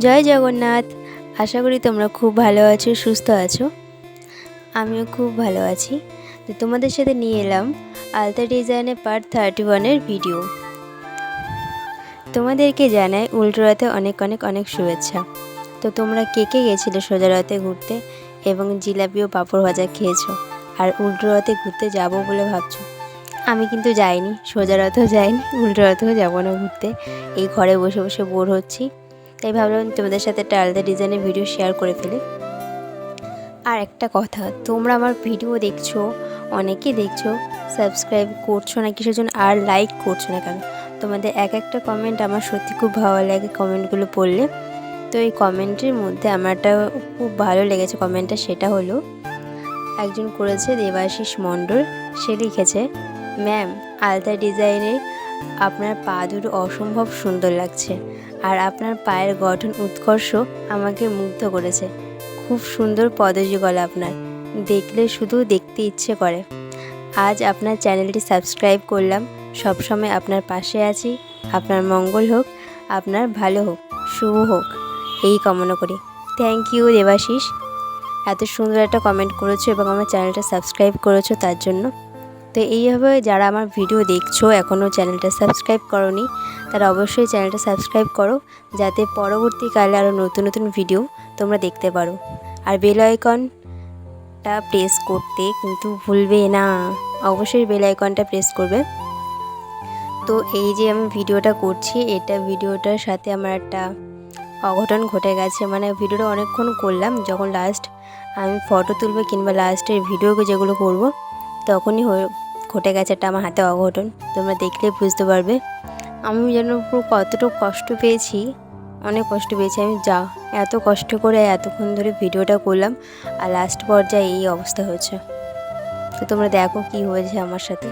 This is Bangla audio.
জয় জগন্নাথ। আশা করি তোমরা খুব ভালো আছো, সুস্থ আছো। আমিও খুব ভালো আছি। তো তোমাদের সাথে নিয়ে এলাম আলতা ডিজাইনের পার্ট থার্টি ওয়ানের ভিডিও। তোমাদেরকে জানাই উল্টো রাতে অনেক অনেক অনেক শুভেচ্ছা। তো তোমরা কে কে গেছিলে সোজা রাতে ঘুরতে এবং জিলাপি ও পাঁপড় ভাজা খেয়েছো? আর উল্টো রাতে ঘুরতে যাব বলে ভাবছ? আমি কিন্তু যাইনি সোজা রাতেও যাইনি উল্টো রাতেও যাব না ঘুরতে। এই ঘরে বসে বসে বোর হচ্ছি। তাই ভাবলাম তোমাদের সাথে একটা আলাদা ডিজাইনের ভিডিও শেয়ার করে ফেলি। আর একটা কথা, তোমরা আমার ভিডিও দেখছ, অনেকে দেখছ সাবস্ক্রাইব করছ না কিসের জন্য, আর লাইক করছ না কেন? তোমাদের এক একটা কমেন্ট আমার সত্যি খুব ভালো লাগে কমেন্টগুলো পড়লে। তো এই কমেন্টের মধ্যে আমার একটা খুব ভালো লেগেছে কমেন্টটা সেটা হলো, একজন করেছে দেবাশিস মণ্ডল, সে লিখেছে ম্যাম আলতা ডিজাইনের আপনার পা দুটো অসম্ভব সুন্দর লাগছে আর আপনার পায়ের গঠন উৎকর্ষ আমাকে মুগ্ধ করেছে। খুব সুন্দর পদযুগল আপনার। দেখলে শুধু দেখতে ইচ্ছে করে। আজ আপনার চ্যানেলটি সাবস্ক্রাইব করলাম। সবসময় আপনার পাশে আছি। আপনার মঙ্গল হোক, আপনার ভালো হোক, শুভ হোক। এই কামনা করি। Thank you Debashis. এত সুন্দর একটা কমেন্ট করেছ এবং আমার চ্যানেলটা সাবস্ক্রাইব করেছ তার জন্য। তো এইভাবে যারা আমার ভিডিও দেখছ এখনও চ্যানেলটা সাবস্ক্রাইব করনি, তারা অবশ্যই চ্যানেলটা সাবস্ক্রাইব করো, যাতে পরবর্তীকালে আরও নতুন নতুন ভিডিও তোমরা দেখতে পারো। আর বেল আইকনটা প্রেস করতে কিন্তু ভুলবে না। অবশ্যই বেল আইকনটা প্রেস করবে। তো এই যে আমি ভিডিওটা করছি, এটা ভিডিওটার সাথে আমার একটা অঘটন ঘটে গেছে। মানে ভিডিওটা অনেকক্ষণ করলাম, যখন লাস্ট আমি ফটো তুলবো কিংবা লাস্টের ভিডিও যেগুলো করব তখনই ঘটে গেছে একটা আমার হাতে অঘটন। তোমরা দেখলে বুঝতে পারবে। আমি যেন পুরো কতটা কষ্ট পেয়েছি, অনেক কষ্ট পেয়েছি। আমি যা, এত কষ্ট করে এতক্ষণ ধরে ভিডিওটা করলাম আর লাস্ট পর্যায়ে এই অবস্থা হয়েছে। তো তোমরা দেখো কি হয়েছে আমার সাথে।